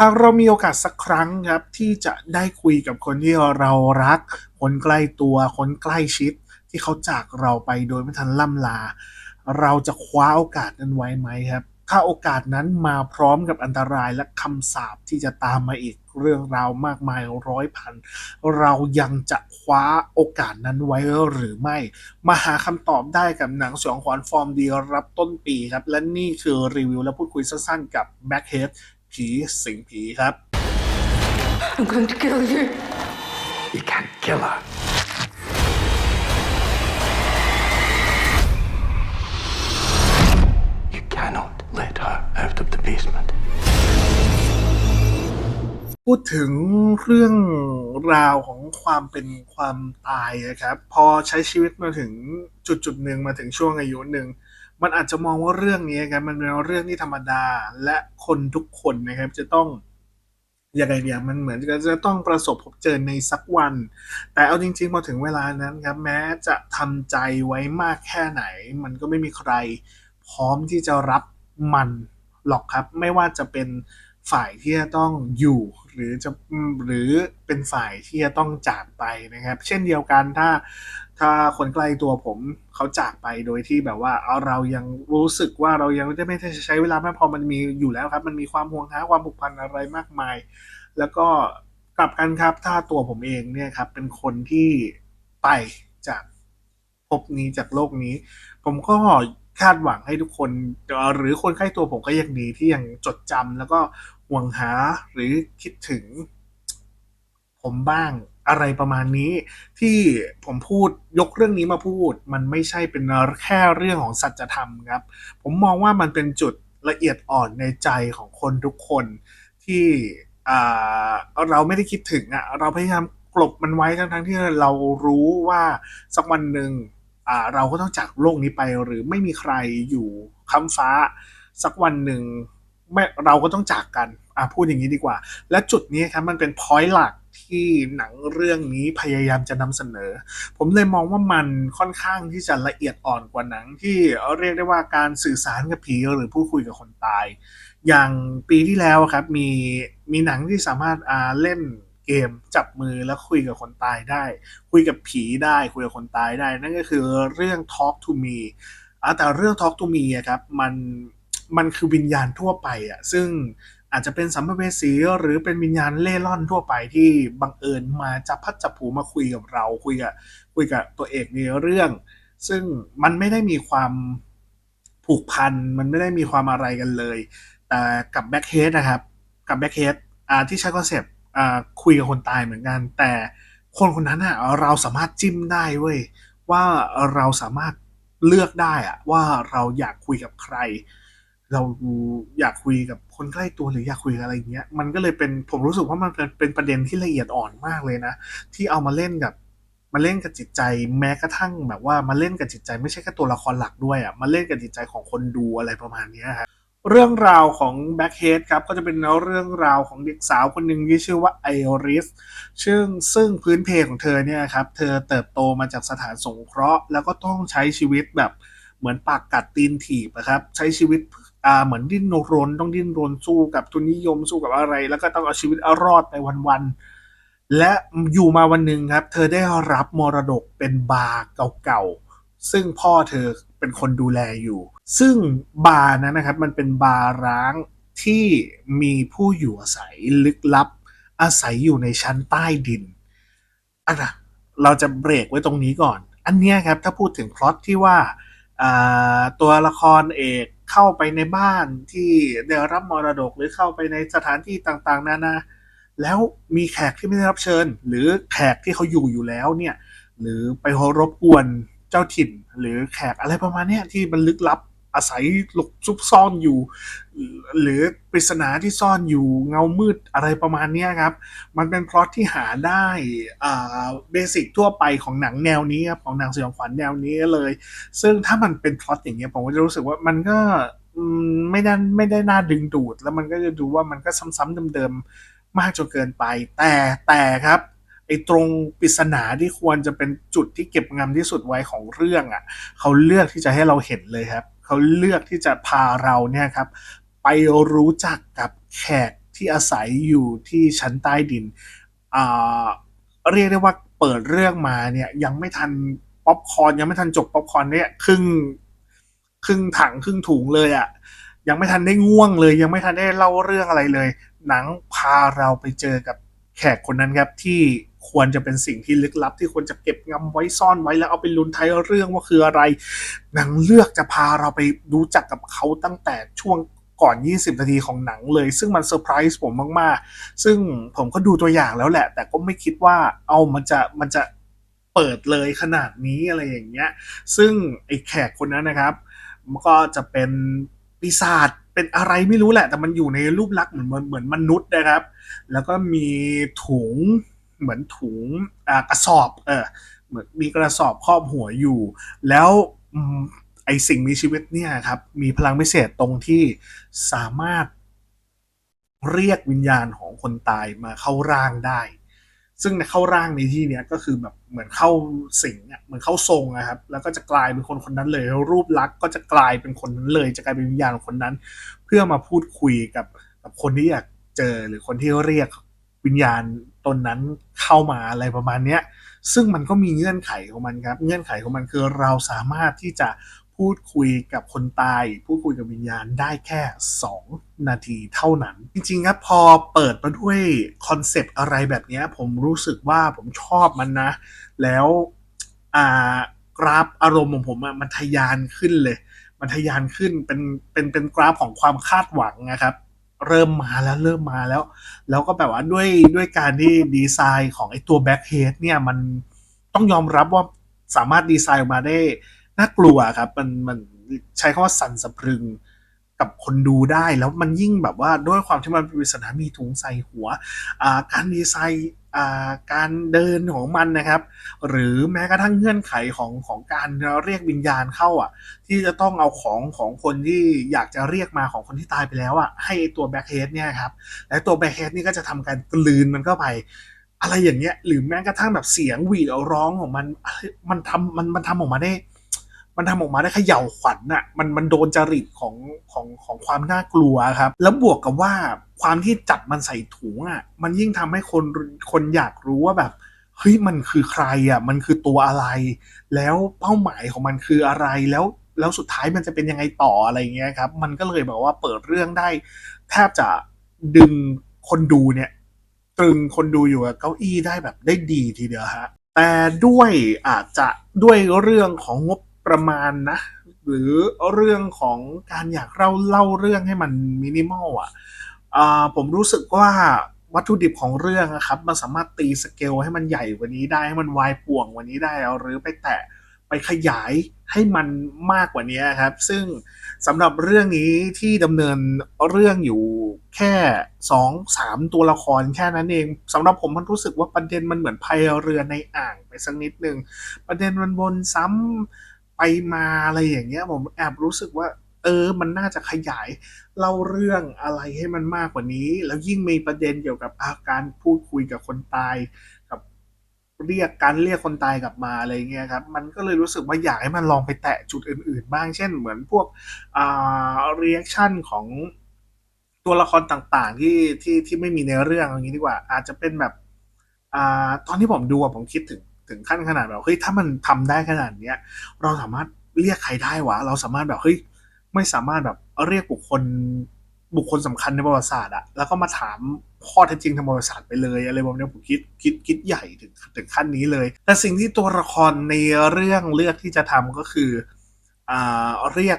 หากเรามีโอกาสสักครั้งครับที่จะได้คุยกับคนที่เรารัก คนใกล้ตัว คนใกล้ชิด ที่เขาจากเราไปโดยไม่ทันล่ำลา เราจะคว้าโอกาสนั้นไว้ไหมครับ ถ้าโอกาสนั้นมาพร้อมกับอันตรายและคำสาปที่จะตามมาอีกเรื่องราวมากมายร้อยพัน เรายังจะคว้าโอกาสนั้นไว้หรือไม่ มาหาคำตอบได้กับหนังสยองขวัญฟอร์มดีรับต้นปีครับ และนี่คือรีวิวและพูดคุยสั้นๆกับ Backhead ผีสิงผีครับ I'm going to kill you. You can't kill her. You cannot let her out of the basement. พูดถึงเรื่องราวของความเป็นความตายนะครับ พอใช้ชีวิตมาถึงจุดจุดๆหนึ่งมาถึงช่วงอายุหนึ่ง มันอาจจะมองว่าเรื่องนี้ครับมันเป็นเรื่องที่ธรรมดาและคนทุกคนนะครับ จะต้องอยังไงเนี่ยมันเหมือนกับจะต้องประสบพบเจอในสักวัน แต่เอาจริงๆพอถึงเวลานั้นครับ แม้จะทำใจไว้มากแค่ไหน มันก็ไม่มีใคร พร้อมที่จะรับมันหรอกครับ ไม่ว่าจะเป็นฝ่ายที่จะต้องอยู่ หรือจะหรือเป็นฝ่ายที่จะต้องจากไปนะครับ เช่นเดียวกันถ้าถ้าคนใกล้ตัวผมเขาจากไปโดยที่แบบว่าเอาเรายังรู้สึกว่าเรายังไม่ได้ไม่ใช้เวลามากพอมันมีอยู่แล้วครับ มันมีความห่วงหาความผูกพันอะไรมากมาย แล้วก็กลับกันครับ ถ้าตัวผมเองเนี่ยครับ เป็นคนที่ไปจากภพนี้จากโลกนี้ ผมก็คาดหวังให้ทุกคนหรือคนใกล้ตัวผมก็ยังดีที่ยังจดจำแล้วก็ ห่วงหาหรือคิดถึง ผมบ้างอะไรประมาณนี้ ที่ผมพูดยกเรื่องนี้มาพูด มันไม่ใช่เป็นแค่เรื่องของสัจธรรมครับ ผมมองว่ามันเป็นจุดละเอียดอ่อนในใจของคนทุกคนที่เราไม่ได้คิดถึงอะเราพยายามกลบมันไว้ทั้งทั้งๆที่เรารู้ว่าสักวันหนึ่งเราก็ต้องจากโลกนี้ไป หรือไม่มีใครอยู่ค้ำฟ้า สักวันหนึ่ง ไม่เราก็ต้องจากกันอะพูดอย่างนี้ดีกว่า และจุดนี้ครับมันเป็นพอยต์หลักที่หนังเรื่องนี้พยายามจะนำเสนอ ผมเลยมองว่ามันค่อนข้างที่จะละเอียดอ่อนกว่าหนัง ที่เรียกได้ว่าการสื่อสารกับผีหรือพูดคุยกับคนตาย อย่างปีที่แล้วครับมีมีหนังที่สามารถอ่าเล่นเกมจับมือแล้วคุยกับคนตายได้ คุยกับผีได้คุยกับคนตายได้ นั่นก็คือเรื่อง Talk to Me อะแต่เรื่อง Talk to Me ครับมัน มันคือวิญญาณทั่วไปอะซึ่งอาจจะเป็นสัมภเวสีหรือเป็นวิญญาณเล่ร่อนทั่วไปที่บังเอิญมาจับพัดจับผูมาคุยกับเราคุยกับคุยกับตัวเอกในเรื่อง ซึ่งมันไม่ได้มีความผูกพันมันไม่ได้มีความอะไรกันเลย แต่กับแบ็คเฮดนะครับ กับแบ็คเฮดอ่าที่ใช้คอนเซปต์อ่าคุยกับคนตายเหมือนกัน แต่คนคนนั้นอะเราสามารถจิ้มได้เว้ยว่าเราสามารถเลือกได้อะว่าเราอยากคุยกับใคร เราอยากคุยกับคนใกล้ตัวหรืออยากคุยอะไรอย่างเงี้ย มันก็เลยเป็นผมรู้สึกว่ามันเป็นเป็นประเด็นที่ละเอียดอ่อนมากเลยนะ ที่เอามาเล่นกับมาเล่นกับจิตใจแม้กระทั่งแบบว่ามาเล่นกับจิตใจไม่ใช่แค่ตัวละครหลักด้วยอะมาเล่นกับจิตใจของคนดูอะไรประมาณนี้ครับเรื่องราวของแบ็คเฮดครับก็จะเป็นเรื่องราวของเด็กสาวคนหนึ่งที่ชื่อว่าไอริสซึ่งซึ่งพื้นเพของเธอเนี่ยครับเธอเติบโตมาจากสถานสงเคราะห์ แล้วก็ต้องใช้ชีวิตแบบเหมือนปากกัดตีนถีบนะครับใช้ชีวิตเอ่าเหมือนดิ้นรนต้องดิ้นรนสู้กับทุนนิยมสู้กับอะไร แล้วก็ต้องเอาชีวิตเอารอดไปวันๆและอยู่มาวันหนึ่งครับ เธอได้รับมรดกเป็นบาร์เก่าๆซึ่งพ่อเธอเป็นคนดูแลอยู่ ซึ่งบาร์นั้นนะครับ มันเป็นบาร์ร้างที่มีผู้อยู่อาศัยลึกลับ อาศัยอยู่ในชั้นใต้ดินอันนะเราจะเบรกไว้ตรงนี้ก่อน อันเนี้ยครับถ้าพูดถึงพล็อตที่ว่าตัวละครเอก เข้าไปในบ้านที่ได้รับมรดกหรือเข้าไปในสถานที่ต่างๆ นานาแล้วมีแขกที่ไม่ได้รับเชิญ หรือแขกที่เขาอยู่อยู่แล้วเนี่ย หรือไปรบกวนเจ้าถิ่น หรือแขกอะไรประมาณนี้ที่มันลึกลับ อาศัยหลบซุกซ่อนอยู่ หรือปริศนาที่ซ่อนอยู่เงามืดอะไรประมาณนี้ครับ มันเป็นพล็อตที่หาได้เบสิกทั่วไปของหนังแนวนี้ครับของหนังสยองขวัญแนวนี้เลย ซึ่งถ้ามันเป็นพล็อตอย่างเงี้ยผมก็จะรู้สึกว่ามันก็ไม่ได้ไม่ได้น่าดึงดูด แล้วมันก็จะดูว่ามันก็ซ้ำๆเดิมๆมากจนเกินไป แต่แต่ครับไอ้ตรงปริศนาที่ควรจะเป็นจุดที่เก็บงำที่สุดไว้ของเรื่องอะ เขาเลือกที่จะให้เราเห็นเลยครับ เขาเลือกที่จะพาเราเนี่ยครับไปรู้จักกับแขกที่อาศัยอยู่ที่ชั้นใต้ดิน เรียกได้ว่าเปิดเรื่องมาเนี่ยยังไม่ทันป๊อปคอนยังไม่ทันจบป๊อปคอนเนี่ยครึ่งครึ่งถังครึ่งถุงเลยอะ่ะยังไม่ทันได้ง่วงเลย ยังไม่ทันได้เล่าเรื่องอะไรเลย หนังพาเราไปเจอกับแขกคนนั้นครับที่ ควรจะเป็นสิ่งที่ลึกลับที่ควรจะเก็บงำไว้ซ่อนไว้แล้วเอาไปลุ้นท้ายเรื่องว่าคืออะไร หนังเลือกจะพาเราไปรู้จักกับเขาตั้งแต่ช่วงก่อน 20 นาทีของหนังเลย ซึ่งมันเซอร์ไพรส์ผมมาก ๆ ซึ่งผมก็ดูตัวอย่างแล้วแหละ แต่ก็ไม่คิดว่าเอามันจะมันจะเปิดเลยขนาดนี้อะไรอย่างเงี้ย ซึ่งไอ้แขกคนนั้นนะครับมันก็จะเป็นปีศาจเป็นอะไรไม่รู้แหละ แต่มันอยู่ในรูปลักษณ์เหมือนเหมือนมนุษย์นะครับ แล้วก็มีถุง เหมือนถุงกระสอบเออเหมือนมีกระสอบครอบหัวอยู่ แล้วอไอสิ่งมีชีวิตเนี่ยครับ มีพลังพิเศษตรงที่สามารถเรียกวิญญาณของคนตายมาเข้าร่างได้ ซึ่งในเข้าร่างในที่เนี้ยก็คือแบบเหมือนเข้าสิงอะเหมือนเข้าทรงนะครับ แล้วก็จะกลายเป็นคนคนนั้นเลย รูปลักษณ์ก็จะกลายเป็นคนนั้นเลย จะกลายเป็นวิญญาณของคนนั้น เพื่อมาพูดคุยกับกับคนที่อยากเจอหรือคนที่เรียกวิญญาณ ตนนั้นเข้ามาอะไรประมาณเนี้ยซึ่งมันก็มีเงื่อนไขของมันครับ เงื่อนไขของมันคือเราสามารถที่จะพูดคุยกับคนตาย พูดคุยกับวิญญาณได้แค่ 2 นาทีเท่านั้น จริงๆครับพอเปิดมาด้วยคอนเซปต์อะไรแบบนี้ผมรู้สึกว่าผมชอบมันนะ แล้วกราฟอารมณ์ของผมมันทะยานขึ้นเลย มันทะยานขึ้นเป็นเป็นเป็นกราฟของความคาดหวังนะครับ เริ่มมาแล้วเริ่มมาแล้ว แล้วก็แบบว่าด้วยด้วยการที่ดีไซน์ของไอตัวแบ็คเฮดเนี่ยมันต้องยอมรับว่าสามารถดีไซน์ออกมาได้น่ากลัวครับ มันมันใช้คำว่าสั่นสะพรึงกับคนดูได้แล้วมันยิ่งแบบว่าด้วยความที่มันเป็นปริศนามีถุงใส่หัว การดีไซน์ การเดินของมันนะครับ หรือแม้กระทั่งเงื่อนไขของของการเรียกวิญญาณเข้าอะ ที่จะต้องเอาของของคนที่อยากจะเรียกมาของคนที่ตายไปแล้วอะให้ตัวแบ็คเฮดเนี่ยครับและตัวแบ็คเฮดนี่ก็จะทำการกลืนมันเข้าไป อะไรอย่างเงี้ย หรือแม้กระทั่งแบบเสียงหวีดร้องของมันมันทำมันมันทำออกมาได้ มันทำออกมาได้เขย่าขวัญน่ะมันมันโดนจริตของของของความน่ากลัวครับ แล้วบวกกับว่าความที่จับมันใส่ถุงอะมันยิ่งทำให้คนคนอยากรู้ว่าแบบเฮ้ยมันคือใครอะมันคือตัวอะไร แล้วเป้าหมายของมันคืออะไรแล้วแล้วสุดท้ายมันจะเป็นยังไงต่ออะไรเงี้ยครับ มันก็เลยแบบว่าเปิดเรื่องได้ แทบจะดึงคนดูเนี่ย ตรึงคนดูอยู่กับเก้าอี้ได้แบบได้ดีทีเดียวฮะแต่ด้วยอาจจะด้วยเรื่องของงบ ประมาณนะ หรือเรื่องของการอยากเล่าเล่าเรื่องให้มันมินิมอลอะผมรู้สึกว่าวัตถุดิบของเรื่องอะครับ มันสามารถตีสเกลให้มันใหญ่กว่านี้ได้ให้มันวายป่วงกว่านี้ได้เอาหรือไปแตะไปขยายให้มันมากกว่านี้ครับ ซึ่งสำหรับเรื่องนี้ที่ดำเนินเรื่องอยู่แค่สองสามตัวละครแค่นั้นเองสำหรับผมมันรู้สึกว่าประเด็นมันเหมือนพายเรือในอ่างไปสักนิดนึงประเด็นมันวนซ้ำ ไปมาอะไรอย่างเงี้ย ผมแอบรู้สึกว่า เออ มันน่าจะขยายเล่าเรื่องอะไรให้มันมากกว่านี้ แล้วยิ่งมีประเด็นเกี่ยวกับอาการพูดคุยกับคนตายกับเรียกการเรียกคนตายกลับมาอะไรเงี้ยครับ มันก็เลยรู้สึกว่าอยากให้มันลองไปแตะจุดอื่น ๆ บ้าง เช่น เหมือนพวกอ่าเรีแอคชั่นของตัวละครต่างๆ ที่ที่ที่ไม่มีในเรื่องอย่างนี้ดีกว่า อาจจะเป็นแบบอ่าตอนที่ผมดูผมคิดถึง ถึงขั้นขนาดแบบเฮ้ยถ้ามันทำได้ขนาดเนี้ย เราสามารถเรียกใครได้วะ เราสามารถแบบเฮ้ยไม่สามารถแบบเรียกบุคคลบุคคลสำคัญในประวัติศาสตร์อะแล้วก็มาถามข้อเท็จจริงทางประวัติศาสตร์ไปเลยอะไรแบบนี้ผมคิดคิดคิดใหญ่ถึงถึงขั้นนี้เลย แต่สิ่งที่ตัวละครในเรื่องเลือกที่จะทำก็คืออ่าเรียก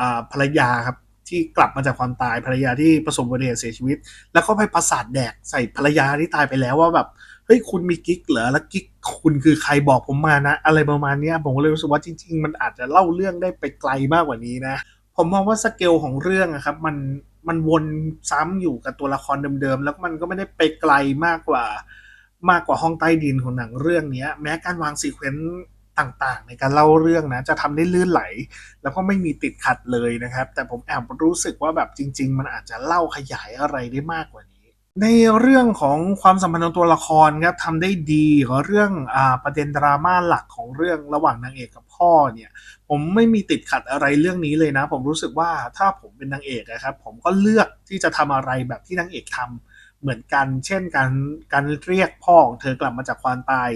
อ่าภรรยาครับที่กลับมาจากความตายภรรยาที่ประสบอุบัติเหตุเสียชีวิต แล้วก็ไปประสาทแดกใส่ภรรยาที่ตายไปแล้วว่าแบบ เฮ้ยคุณมีกิ๊กเหรอแล้วกิ๊กคุณคือใครบอกผมมานะ อะไรประมาณนี้ผมก็เลยรู้สึกว่าจริง ๆ มันอาจจะเล่าเรื่องได้ไปไกลมากกว่านี้นะ ผมมองว่าสเกลของเรื่องอะครับ มันมันวนซ้ำอยู่กับตัวละครเดิมๆ แล้วมันก็ไม่ได้ไปไกลมากกว่ามากกว่าห้องใต้ดินของหนังเรื่องนี้แม้การวางซีเควนต์ต่างๆ ในการเล่าเรื่องนะ จะทำได้ลื่นไหล แล้วก็ไม่มีติดขัดเลยนะครับ แต่ผมแอบรู้สึกว่าแบบจริง ๆ มันอาจจะเล่าขยายอะไรได้มากกว่านี้ ในเรื่องของความสัมพันธ์ของตัวละครครับทำได้ดีกว่าเรื่องอ่าประเด็นดราม่าหลักของเรื่องระหว่างนางเอกกับพ่อเนี่ย ผมไม่มีติดขัดอะไรเรื่องนี้เลยนะ ผมรู้สึกว่าถ้าผมเป็นนางเอกนะครับ ผมก็เลือกที่จะทำอะไรแบบที่นางเอกทำเหมือนกัน เช่นการการเรียกพ่อของเธอกลับมาจากความตาย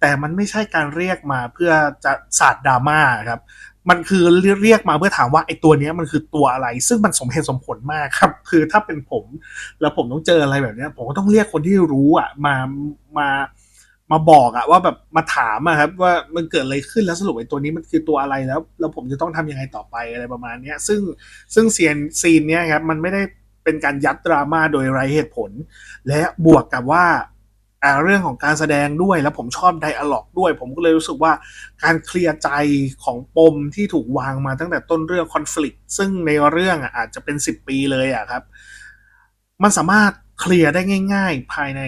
แต่มันไม่ใช่การเรียกมาเพื่อจะสาดดราม่าครับ มันคือเรียกมาเพื่อถามว่าไอ้ตัวนี้มันคือตัวอะไร ซึ่งมันสมเหตุสมผลมากครับ คือถ้าเป็นผม แล้วผมต้องเจออะไรแบบนี้ผมก็ต้องเรียกคนที่รู้อะมามามาบอกอะว่าแบบมาถามอะครับว่ามันเกิดอะไรขึ้นแล้วสรุปไอ้ตัวนี้มันคือตัวอะไรแล้ว แล้วผมจะต้องทำยังไงต่อไปอะไรประมาณเนี้ย ซึ่งซึ่งเซียนซีนเนี้ยครับมันไม่ได้เป็นการยัดดราม่าโดยไร้เหตุผล และบวกกับว่า เรื่องของการแสดงด้วยแล้วผมชอบไดอะล็อกด้วย ผมก็เลยรู้สึกว่าการเคลียร์ใจของปมที่ถูกวางมาตั้งแต่ต้นเรื่องคอน FLICT ซึ่งในเรื่องอาจจะเป็น 10 ปีเลยอะครับ มันสามารถเคลียร์ได้ง่าย ๆ ภายใน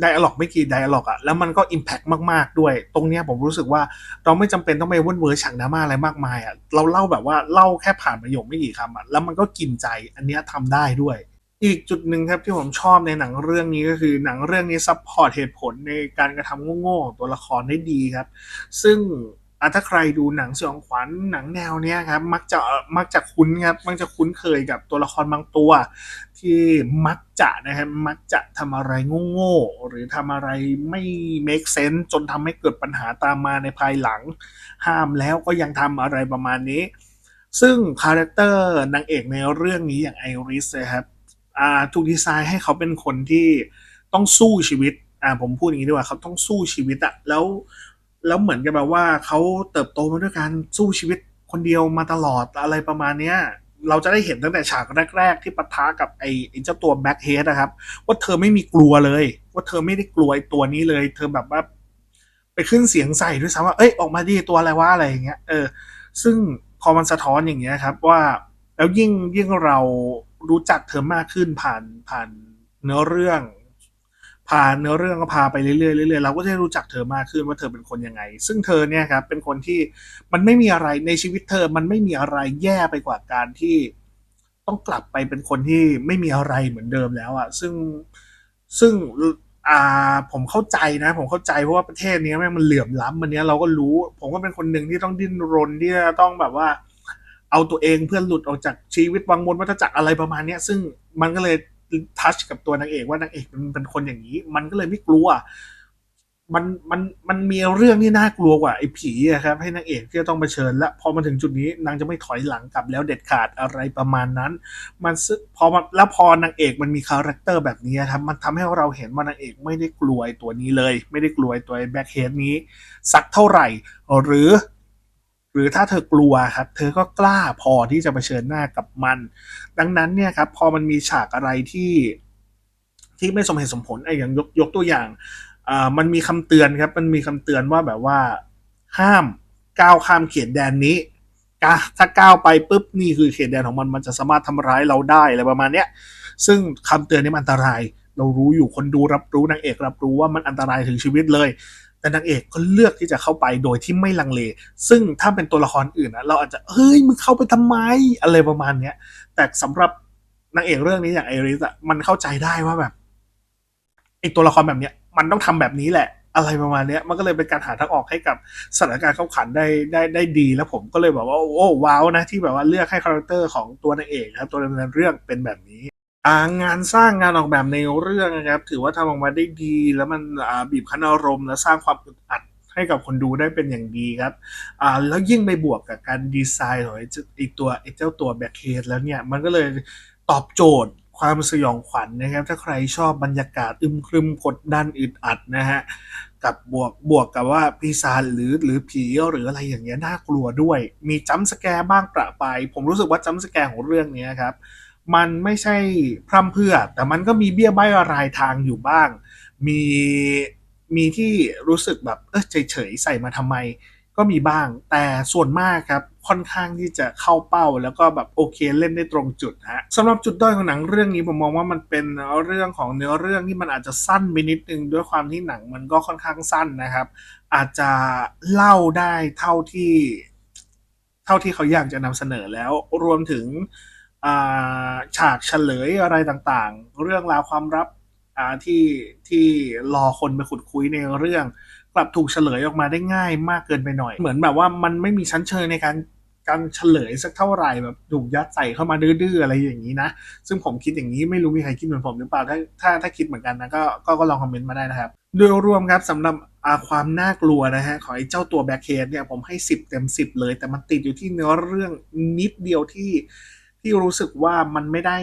ไดอะล็อกไม่กี่ไดอะล็อกอะแล้วมันก็อิมแพกมาก ๆ ด้วย ตรงเนี้ยผมรู้สึกว่าเราไม่จำเป็นต้องไปเว่นเวอร์ฉากดราม่าอะไรมากมายอะเราเล่าแบบว่าเล่าแค่ผ่านประโยคไม่กี่คำอะแล้วมันก็กินใจอันเนี้ยทำได้ด้วย อีกจุดหนึ่งครับที่ผมชอบในหนังเรื่องนี้ก็คือหนังเรื่องนี้ซัพพอร์ตเหตุผลในการกระทำโง่ๆของตัวละครได้ดีครับ ซึ่งถ้าใครดูหนังสยองขวัญหนังแนวเนี้ยครับ มักจะมักจะคุ้นครับมักจะคุ้นเคยกับตัวละครบางตัว ที่มักจะนะครับมักจะทำอะไรโง่ๆหรือทำอะไรไม่ make sense จนทำให้เกิดปัญหาตามมาในภายหลัง ห้ามแล้วก็ยังทำอะไรประมาณนี้ ซึ่งคาแรคเตอร์นางเอกในเรื่องนี้อย่างไอริสนะครับ ถูกดีไซน์ให้เขาเป็นคนที่ต้องสู้ชีวิตอ่าผมพูดอย่างนี้ดีกว่าเขาต้องสู้ชีวิตอะแล้วแล้วเหมือนกับแบบว่าเขาเติบโตมาด้วยการสู้ชีวิตคนเดียวมาตลอดอะไรประมาณเนี้ยเราจะได้เห็นตั้งแต่ฉากแรก ๆ ที่ปะทะกับไอ้เจ้าตัวแบ็คเฮดนะครับ ว่าเธอไม่มีกลัวเลย ว่าเธอไม่ได้กลัวตัวนี้เลย เธอแบบว่า ไปขึ้นเสียงใส่ด้วยซ้ำว่าเอ้ยออกมาดิตัวอะไรวะอะไรอย่างเงี้ยเออ ซึ่งพอมันสะท้อนอย่างเงี้ยครับ ว่าแล้วยิ่งยิ่งเรา รู้จักเธอมากขึ้นผ่านผ่านเนื้อเรื่องผ่านเนื้อเรื่องก็พาไปเรื่อยๆเรื่อยๆเราก็จะได้รู้จักเธอมากขึ้นว่าเธอเป็นคนยังไง ซึ่งเธอเนี่ยครับเป็นคนที่มันไม่มีอะไรในชีวิตเธอมันไม่มีอะไรแย่ไปกว่าการที่ต้องกลับไปเป็นคนที่ไม่มีอะไรเหมือนเดิมแล้วอะ่ะซึ่งซึ่งอ่าผมเข้าใจนะ ผมเข้าใจเพราะว่าประเทศนี้แม่งมันเหลื่อมล้ำมันเนี้ยเราก็รู้ ผมก็เป็นคนหนึ่งที่ต้องดิ้นรนที่จะต้องแบบว่า เอาตัวเองเพื่อหลุดออกจากชีวิตวังวนวัฏจักรอะไรประมาณเนี้ย ซึ่งมันก็เลยทัชกับตัวนางเอกว่านางเอกมันเป็นคนอย่างนี้ มันก็เลยไม่กลัว มันมันมันมีเรื่องที่น่ากลัวกว่าไอ้ผีอะครับ ให้นางเอกที่จะต้องเผชิญและพอมาถึงจุดนี้นางจะไม่ถอยหลังกลับแล้วเด็ดขาดอะไรประมาณนั้น มันซึ่งพอมาแล้วพอนางเอกมันมีคาแรคเตอร์แบบนี้ครับ มันทำให้เราเห็นว่านางเอกไม่ได้กลัวตัวนี้เลย ไม่ได้กลัวตัวแบ็คเฮดนี้ สักเท่าไหร่ หรือ หรือถ้าเธอกลัวครับเธอก็กล้าพอที่จะเผชิญหน้ากับมัน ดังนั้นเนี่ยครับพอมันมีฉากอะไรที่ที่ไม่สมเหตุสมผลไอ้อย่างยกยกตัวอย่างอ่ามันมีคำเตือนครับ มันมีคำเตือนว่าแบบว่า ห้ามก้าวข้ามเขตแดนนี้ถ้าก้าวไปปุ๊บนี่คือเขตแดนของมันมันจะสามารถทำร้ายเราได้อะไรประมาณเนี้ยซึ่งคำเตือนนี้มันอันตราย เรารู้อยู่คนดูรับรู้นางเอกรับรู้ว่ามันอันตรายถึงชีวิตเลย แต่นางเอกก็เลือกที่จะเข้าไปโดยที่ไม่ลังเล ซึ่งถ้าเป็นตัวละครอื่นนะเราอาจจะเฮ้ยมึงเข้าไปทำไมอะไรประมาณเนี้ย แต่สำหรับนางเอกเรื่องนี้อย่างไอริสอะมันเข้าใจได้ว่าแบบไอตัวละครแบบเนี้ย มันต้องทำแบบนี้แหละ อะไรประมาณเนี้ย มันก็เลยเป็นการหาทางออกให้กับสถานการณ์เข้าขันได้ได้ได้ดีแล้วผมก็เลยแบบว่าโอ้ว้าวนะที่แบบว่าเลือกให้คาแรคเตอร์ของตัวนางเอกครับตัวดำเนินเรื่องเป็นแบบนี้างานสร้างงานออกแบบในเรื่องนะครับ ถือว่าทำออกมาได้ดี แล้วมันบีบคั้นอารมณ์และสร้างความอึดอัดให้กับคนดูได้เป็นอย่างดีครับอ่าแล้วยิ่งไปบวกกับการดีไซน์ของไอ้เจ้าไอตัวไอ้เจ้าตัวแบ็คเคสแล้วเนี่ย มันก็เลยตอบโจทย์ความสยองขวัญนะครับ ถ้าใครชอบบรรยากาศอึมครึมกดดันอึดอัดนะฮะ กับบวกบวกกับว่าปีศาจหรือหรือผีหรืออะไรอย่างเงี้ยน่ากลัวด้วย มีจัมสแกร์บ้างประปายผมรู้สึกว่าจัมสแกร์ของเรื่องนี้ครับ มันไม่ใช่พร่ำเพื่อ แต่มันก็มีเบี้ยใบ้รายทางอยู่บ้าง มีมีที่รู้สึกแบบเออเฉยๆใส่มาทำไม ก็มีบ้าง แต่ส่วนมากครับค่อนข้างที่จะเข้าเป้าแล้วก็แบบโอเคเล่นได้ตรงจุดฮะสำหรับจุดด้อยของหนังเรื่องนี้ผมมองว่ามันเป็นเรื่องของเนื้อเรื่องที่มันอาจจะสั้นไปนิดนึงด้วยความที่หนังมันก็ค่อนข้างสั้นนะครับ อาจจะเล่าได้เท่าที่ เท่าที่เขาอยากจะนำเสนอแล้วรวมถึง ฉากเฉลยอะไรต่างๆ เรื่องราวความลับที่ที่รอคนไปขุดคุยในเรื่อง กลับถูกเฉลยออกมาได้ง่ายมากเกินไปหน่อย เหมือนแบบว่ามันไม่มีชั้นเชิงในการการเฉลยสักเท่าไหร่แบบถูกยัดใส่เข้ามาดื้อๆอะไรอย่างนี้นะ ซึ่งผมคิดอย่างนี้ไม่รู้มีใครคิดเหมือนผมหรือเปล่าถ้าถ้าถ้าคิดเหมือนกันนะก็ก็ก็ลองคอมเมนต์มาได้นะครับ โดยรวมครับสำหรับความน่ากลัวนะฮะของไอ้เจ้าตัวแบ็คเฮดเนี่ยผมให้ 10 เต็ม 10 เลย แต่มันติดอยู่ที่เนื้อเรื่องนิดเดียวที่ ที่รู้สึกว่ามันไม่ได้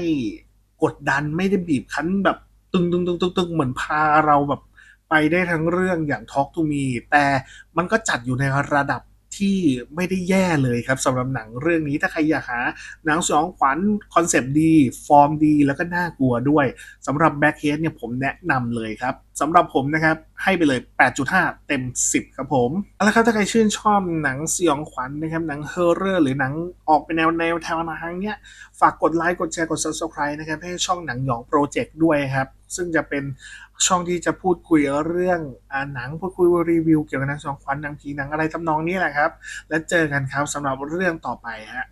กดดันไม่ได้บีบคั้นแบบตึงตึงตึงตึงตึงเหมือนพาเราแบบไปได้ทั้งเรื่องอย่าง Talk to Me แต่มันก็จัดอยู่ในระดับ ที่ไม่ได้แย่เลยครับสำหรับหนังเรื่องนี้ถ้าใครอยากหาหนังสยองขวัญคอนเซปต์ดี ฟอร์มดีแล้วก็น่ากลัวด้วยสำหรับแบ็คเฮดเนี่ยผมแนะนำเลยครับสำหรับผมนะครับให้ไปเลย 8.5 เต็ม 10 ครับผมเอาละครับถ้าใครชื่นชอบหนังสยองขวัญนะครับหนังเฮอร์เรอร์หรือหนังออกเป็นแนวแนวทางทางเนี้ยฝากกดไลค์กดแชร์กด subscribe นะครับให้ช่องหนังหยองโปรเจกต์ด้วยครับซึ่งจะเป็น ช่องที่จะพูดคุยเรื่องอหนังพูดคุยรีวิวเกี่ยวกับหนังสองขวัญหนังผีหนังอะไรทำนองนี้แหละครับ และเจอกันครับสำหรับเรื่องต่อไปฮะ